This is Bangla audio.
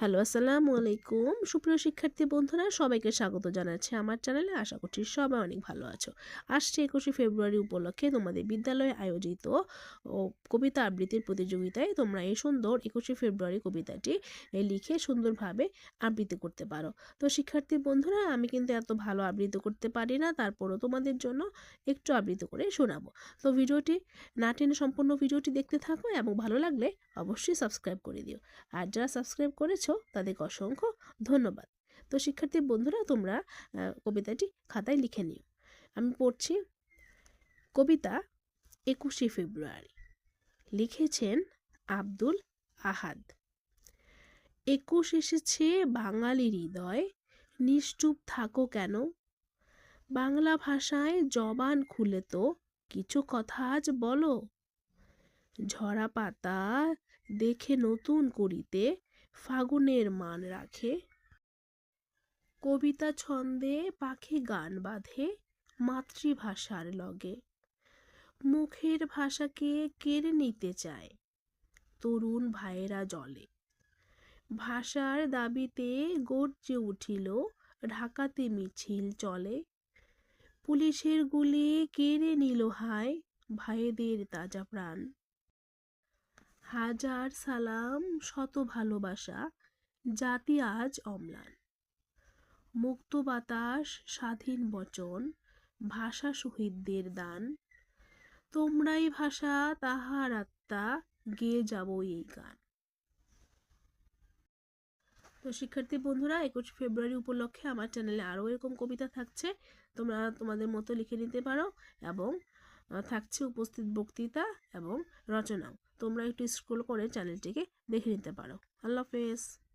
হ্যালো, আসসালামু আলাইকুম। সুপ্রিয় শিক্ষার্থী বন্ধুরা, সবাইকে স্বাগত জানাচ্ছি আমার চ্যানেলে। আশা করছি সবাই অনেক ভালো আছো। আসছে একুশে ফেব্রুয়ারি উপলক্ষে তোমাদের বিদ্যালয়ে আয়োজিত কবিতা আবৃত্তির প্রতিযোগিতায় তোমরা এই সুন্দর একুশে ফেব্রুয়ারি কবিতাটি লিখে সুন্দরভাবে আবৃত্তি করতে পারো। তো শিক্ষার্থী বন্ধুরা, আমি কিন্তু এত ভালো আবৃত্তি করতে পারি না, তারপরও তোমাদের জন্য একটু আবৃত্তি করে শোনাবো। তো ভিডিওটি না টেনে সম্পূর্ণ ভিডিওটি দেখতে থাকো এবং ভালো লাগলে অবশ্যই সাবস্ক্রাইব করে দিও। আর যারা সাবস্ক্রাইব করেছ তাদেরকে অসংখ্য ধন্যবাদ। তো শিক্ষার্থী বন্ধুরা, তোমরা কবিতাটি খাতায় লিখে নিও। আমি পড়ছি, কবিতা একুশে ফেব্রুয়ারি। লিখেছেন আব্দুল আহাদ। একুশ এসেছে বাঙালি হৃদয়, নিশ্চুপ থাকো কেন? বাংলা ভাষায় জবান খুলে তো কিছু কথা আজ বলো। ঝরা পাতা দেখে নতুন করিতে ফাগুনের মান রাখে। কবিতা ছন্দে পাখি গান বাঁধে মাতৃভাষার লগে। মুখের ভাষাকে কেড়ে নিতে চায় তরুণ ভাইয়েরা জলে। ভাষার দাবিতে গর্জে উঠিল ঢাকাতে মিছিল চলে। পুলিশের গুলি কেড়ে নিল হায় ভাইদের তাজা প্রাণ। হাজার সালাম শত ভালোবাসা, জাতি আজ অম্লান। মুক্ত বাতাস, স্বাধীন বচন, ভাষা শহীদদের দান। তোমরাই ভাষা, তাহার আত্মা, গেয়ে যাব এই গান। তো শিক্ষার্থী বন্ধুরা, একুশ ফেব্রুয়ারি উপলক্ষে আমার চ্যানেলে আরও এরকম কবিতা থাকছে। তোমরা তোমাদের মতো লিখে নিতে পারো এবং থাকছে উপস্থিত বক্তৃতা এবং রচনাও। তোমরা একটু স্ক্রোল করে চ্যানেলটিকে দেখে নিতে পারো। আল্লাহ হাফেজ।